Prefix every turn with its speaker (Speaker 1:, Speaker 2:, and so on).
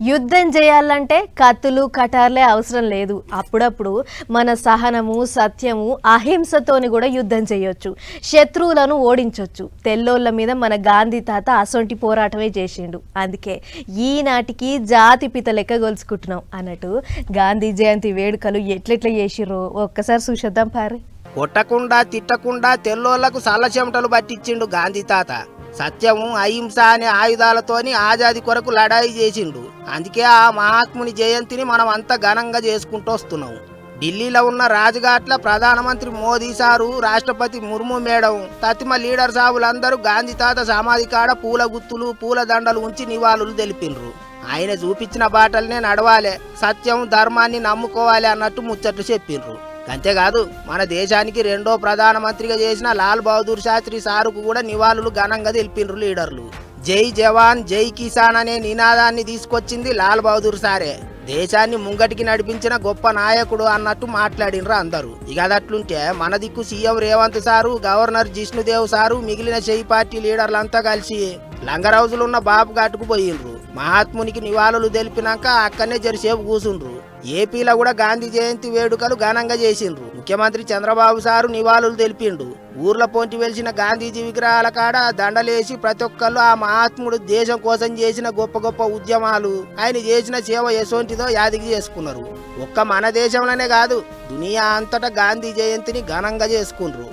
Speaker 1: యుద్ధం చేయాలంటే కత్తులు కటార్లే అవసరం లేదు. అప్పుడప్పుడు మన సహనము సత్యము అహింసతోని కూడా యుద్ధం చేయొచ్చు. శత్రువులను ఓడించవచ్చు తెల్లోళ్ళ మీద మన గాంధీ తాత అసొంటి పోరాటమే చేసిండు. అందుకే ఈనాటికి జాతి పిత లెక్క గొలుచుకుంటున్నాం అన్నట్టు గాంధీ జయంతి వేడుకలు ఎట్లెట్లా చేసిర్రో ఒక్కసారి చూసేద్దాం పారి.
Speaker 2: కొట్టకుండా తిట్టకుండా తెల్లోళ్ళకు సల్ల చెమటలు పట్టించిండు గాంధీ తాత. సత్యము అహింస అనే ఆయుధాలతోని ఆజాది కొరకు లడాయి చేసిండు. అందుకే ఆ మహాత్ముని జయంతిని మనం అంత ఘనంగా చేసుకుంటూ వస్తున్నాం ఢిల్లీలో ఉన్న రాజఘాట్ల ప్రధానమంత్రి మోదీ సారు రాష్ట్రపతి ముర్ము మేడం తతిమ లీడర్ సాబులందరూ గాంధీ తాత సమాధి కాడ పూల గుత్తులు పూల దండలు ఉంచి నివాళులు తెలిపిండ్రు. ఆయన చూపించిన బాటలనే నడవాలి సత్యం ధర్మాన్ని నమ్ముకోవాలి అన్నట్టు ముచ్చట్లు చెప్పిండ్రు అంతేకాదు మన దేశానికి రెండో ప్రధానమంత్రిగా చేసిన లాల్ బహదూర్ శాస్త్రి సారుకు కూడా నివాళులు ఘనంగా తెలిపిండ్రు లీడర్లు. జై జవాన్ జై కిసాన్ అనే నినాదాన్ని తీసుకొచ్చింది లాల్ బహదూర్ సారే. దేశాన్ని ముంగటికి నడిపించిన గొప్ప నాయకుడు అన్నట్టు మాట్లాడినరు అందరూ. ఇక అదట్లుంటే మన దిక్కు CM Revanth sir governor Jishnudev sir మిగిలిన చేయి పార్టీ లీడర్లంతా కలిసి లంగరౌజులున్న బాబు గట్టుకుపోయినరు పోయిండ్రు మహాత్మునికి నివాళులు తెలిపినాక అక్కడనే జరిసేపు కూసుండ్రు. ఏపీలో కూడా గాంధీ జయంతి వేడుకలు ఘనంగా చేసిండ్రు. ముఖ్యమంత్రి చంద్రబాబు సారు నివాళులు తెలిపిండు. ఊర్ల పొంటి వెలిసిన గాంధీజీ విగ్రహాల కాడ దండలేసి ప్రతి ఒక్కళ్ళు ఆ మహాత్ముడు దేశం కోసం చేసిన గొప్ప గొప్ప ఉద్యమాలు ఆయన చేసిన సేవ ఎసోంటిదో యాదికి చేసుకున్నారు. ఒక్క మన దేశంలోనే కాదు దునియా అంతటా గాంధీ జయంతిని ఘనంగా చేసుకుండ్రు.